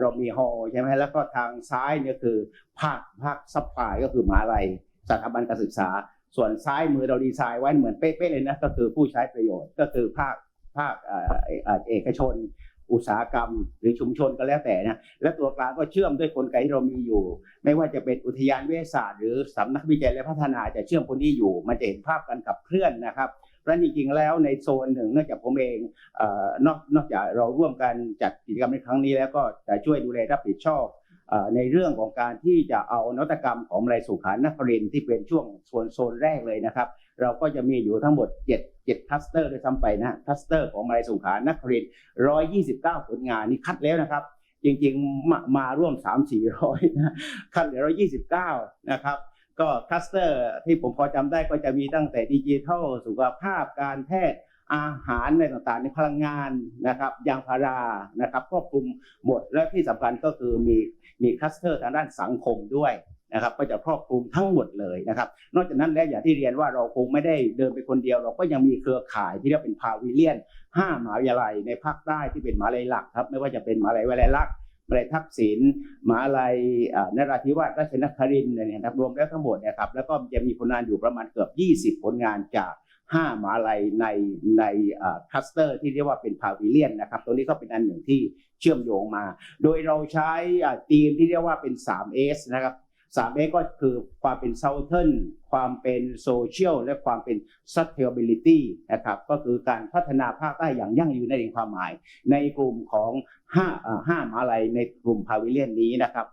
เรามีฮอล์ใช่ไหมแล้วก็ทางซ้ายเนี่ยคือภาคภาคซัพพลายก็คือมหาลัยสถาบันการศึกษา ส่วนซ้ายมือเราดีไซน์ไว้เหมือนเป๊ะๆเลยนะก็คือผู้ใช้ประโยชน์ก็คือภาคภาคเอกชน อุตสาหกรรม หรือชุมชนก็แล้วแต่นะและตัวกลางก็เชื่อมด้วยกลไกที่เรามีอยู่ ไม่ว่าจะเป็นอุทยานวิทยาศาสตร์ หรือสำนักวิจัยและพัฒนาจะเชื่อมคนที่อยู่ มันจะเห็นภาพการขับเคลื่อนนะครับ เพราะจริงๆแล้วในโซนหนึ่งเนื่องจากผมเองอนอกนอกจากเราร่วมกันจัดกิจกรรมในครั้งนี้แล้วก็จะช่วยดูแลรับผิดชอบอในเรื่องของการที่จะเอานวัตกรรมของมลายสุขานครินทร์ที่เป็นช่วงโซนโซนแรกเลยนะครับ เราก็จะมีอยู่ทั้งหมด 7 7คลัสเตอร์ด้วยซ้ำไปนะคลัสเตอร์ของมลายสุขานครินทร์129 ผลงานนี่คัดแล้วนะครับ จริงๆมามาร่วม 3 4 0 0นะคัดเหลือ129 นะครับ ก็คลัสเตอร์ที่ผมพอจำได้ก็จะมีตั้งแต่ดิจิทัลสุขภาพการแพทย์อาหารในต่างๆในพลังงานนะครับยางพารานะครับครอบคลุมหมดและที่สำคัญก็คือมีมีคลัสเตอร์ทางด้านสังคมด้วยนะครับก็จะครอบคลุมทั้งหมดเลยนะครับนอกจากนั้นแล้วอย่างที่เรียนว่าเราคงไม่ได้เดินไปคนเดียว เราก็ยังมีเครือข่ายที่เรียกเป็นพาวิเลียนห้ามหาวิทยาลัยในภาคใต้ที่เป็นมหาลัยหลักครับไม่ว่าจะเป็นมหาลัยวลัยลักษณ์ มหาลัยทักษิณมหาลัยนราธิวาสราชนครินเนี่ยนะครับรวมแล้วทั้งหมดนะครับแล้วก็จะมีผลงานอยู่ประมาณเกือบ 20 ผลงานจาก5มหาลัยในในคลัสเตอร์ที่เรียกว่าเป็นพาวิเลียนนะครับตรงนี้ก็เป็นอันหนึ่งที่เชื่อมโยงมา โดยเราใช้ทีมที่เรียกว่าเป็น 3S นะครับ 3S ก็คือความเป็น Southern ความเป็นโซเชียลและความเป็น Sustainability นะครับก็คือการพัฒนาภาคใต้อย่างยั่งยืนในนเองความหมาย ในกลุ่มของ5อ่า5มหาลัยในกลุ่มพาวิเลียนนี้นะครับ